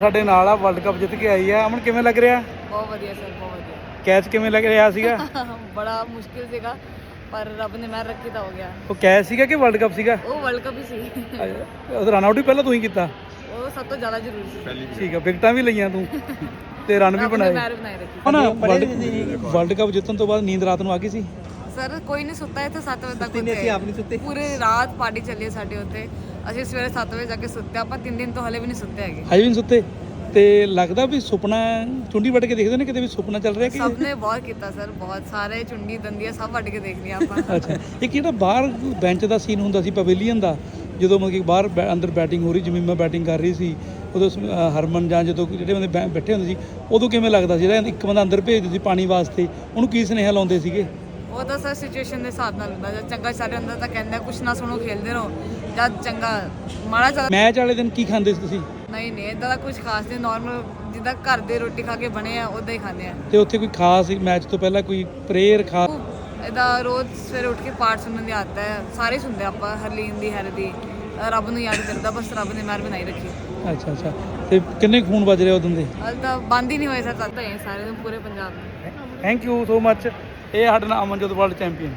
ਸਾਡੇ ਨਾਲ ਆ ਵਰਲਡ ਕੱਪ ਜਿੱਤ ਕੇ ਆਈ ਆ। ਅਮਨ ਕਿਵੇਂ ਲੱਗ ਰਿਹਾ? ਬਹੁਤ ਵਧੀਆ ਸਰ ਬਹੁਤ ਵਧੀਆ। ਕੈਚ ਕਿਵੇਂ ਲੱਗ ਰਿਹਾ ਸੀਗਾ? ਬੜਾ ਮੁਸ਼ਕਿਲ ਸੀਗਾ ਪਰ ਰੱਬ ਨੇ ਮਿਹਰ ਰੱਖੀ ਤਾਂ ਹੋ ਗਿਆ। ਉਹ ਕੈਚ ਸੀਗਾ ਕਿ ਵਰਲਡ ਕੱਪ ਸੀਗਾ? ਉਹ ਵਰਲਡ ਕੱਪ ਹੀ ਸੀ। ਉਹ ਰਨ ਆਊਟ ਵੀ ਪਹਿਲਾਂ ਤੂੰ ਹੀ ਕੀਤਾ? ਉਹ ਸਭ ਤੋਂ ਜ਼ਿਆਦਾ ਜ਼ਰੂਰੀ ਸੀ। ਠੀਕ ਆ ਵਿਕਟਾਂ ਵੀ ਲਈਆਂ ਤੂੰ ਤੇ ਰਨ ਵੀ ਰੱਬ ਨੇ ਬਣਾਏ। ਮਿਹਰ ਬਣਾਈ ਰੱਖੀ। ਹਨਾ ਵਰਲਡ ਕੱਪ ਜਿੱਤਣ ਤੋਂ ਬਾਅਦ ਨੀਂਦ ਰਾਤ ਨੂੰ ਆ ਗਈ ਸੀ? ਸਰ ਕੋਈ ਨਹੀਂ ਸੁੱਤਾ ਇੱਥੇ 7 ਵਜੇ ਤੱਕ ਉੱਤੇ ਅਸੀਂ ਆਪ ਨਹੀਂ ਸੁੱਤੇ। ਪੂਰੇ ਰਾਤ ਪਾਰਟੀ ਚੱਲੀ ਸਾਡੇ ਉੱਤੇ। ਅਸੀਂ ਸਵੇਰੇ 7 ਵਜੇ ਜਾ ਕੇ ਸੁੱਤੇ ਆਪਾਂ 3 ਦਿਨ ਤੋਂ ਹਲੇ ਵੀ ਨਹੀਂ ਸੁੱਤੇ ਹੈਗੇ। ਹਜੇ ਵੀ ਨੀ ਸੁੱਤੇ? ਤੇ ਲੱਗਦਾ ਵੀ ਸੁਪਨਾ ਚੁੰਡੀ ਵੱਟ ਕੇ ਦੇਖਦੇ ਨੇ ਕਿਤੇ ਵੀ ਸੁਪਨਾ ਚੱਲ ਰਿਹਾ ਕਿ ਸਭ ਨੇ ਬਹੁਤ ਕੀਤਾ ਸਰ ਬਹੁਤ ਸਾਰੇ ਚੁੰਡੀ ਦੰਦੀਆਂ ਸਭ ਵੱਢ ਕੇ ਦੇਖ ਲਿਆ ਆਪਾਂ। ਅੱਛਾ ਇੱਕ ਜਿਹੜਾ ਬਾਹਰ ਬੈਂਚ ਦਾ ਸੀਨ ਹੁੰਦਾ ਸੀ ਪਵੇਲੀਅਨ ਦਾ ਜਦੋਂ ਮਤਲਬ ਕਿ ਬਾਹਰ ਬੈ- ਅੰਦਰ ਬੈਟਿੰਗ ਹੋ ਰਹੀ ਜਿਵੇਂ ਮੈਂ ਬੈਟਿੰਗ ਕਰ ਰਹੀ ਸੀ ਉਦੋਂ ਸ- ਹਰਮਨ ਜਾਂ ਜਦੋਂ ਜਿਹੜੇ ਬੰਦੇ ਬੈ- ਬੈਠੇ ਹੁੰਦੇ ਸੀ ਉਦੋਂ ਕਿਵੇਂ ਲੱਗਦਾ ਸੀ? ਜਿਹੜਾ ਇੱਕ ਬੰਦਾ ਅੰਦਰ ਭੇਜਦੇ ਸੀ ਪਾਣੀ ਵਾਸਤੇ ਉਹਨੂੰ ਕੀ ਸੁਨੇਹਾ ਲਾਉਂਦੇ ਸੀਗੇ? ਉਹ ਤਾਂ ਸਰ ਸਿਚੁਏਸ਼ਨ ਦੇ ਹਿਸਾਬ ਨਾਲ ਹੁੰਦਾ ਜਦ ਚੰਗਾ ਚੱਲ ਰਿਹਾ ਹੁੰਦਾ ਤਾਂ ਕਹਿੰਦਾ ਕੁਛ ਨਾ ਸੁਣੋ ਖੇਲਦੇ ਰਹੋ। ਜਦ ਚੰਗਾ ਮਾੜਾ ਚੱਲ ਮੈਚ ਵਾਲੇ ਦਿਨ ਕੀ ਖਾਂਦੇ ਸੀ ਤੁਸੀਂ? ਨਹੀਂ ਨਹੀਂ ਇਦਾਂ ਦਾ ਕੁਝ ਖਾਸ ਨਹੀਂ ਨਾਰਮਲ ਜਿੱਦਾਂ ਘਰ ਦੇ ਰੋਟੀ ਖਾ ਕੇ ਬਣੇ ਆ ਉਦਾਂ ਹੀ ਖਾਂਦੇ ਆ। ਤੇ ਉੱਥੇ ਕੋਈ ਖਾਸ ਮੈਚ ਤੋਂ ਪਹਿਲਾਂ ਕੋਈ ਪ੍ਰੇਅਰ ਖਾਸ ਇਦਾਂ ਰੋਜ਼ ਸਵੇਰੇ ਉੱਠ ਕੇ ਪਾਠ ਸੁਣਨ ਦੀ ਆਦਤ ਹੈ ਸਾਰੇ ਸੁਣਦੇ ਆਪਾਂ ਹਰਲੀਨ ਦੀ ਹਰ ਦੀ। ਰੱਬ ਨੂੰ ਯਾਦ ਕਰਦਾ ਬਸ ਰੱਬ ਨੇ ਮਿਹਰ ਬਣਾਈ ਰੱਖੀ। ਅੱਛਾ ਅੱਛਾ। ਤੇ ਕਿੰਨੇ ਖੂਨ ਵੱਜ ਰਿਹਾ ਉਦੋਂ ਦੇ? ਹਾਲੇ ਤਾਂ ਬੰਦ ਹੀ ਨਹੀਂ ਹੋਏ ਸਰ ਤਦ ਤਾਂ ਇਹ ਸਾਰੇ ਪੂਰੇ ਪੰਜਾਬ ਨੂੰ ਥੈਂਕ ਯੂ ਸੋ ਮੱਚ ਇਹ ਸਾਡੇ ਨਾਲ ਅਮਨਜੋਤ ਵਰਲਡ ਚੈਂਪੀਅਨ।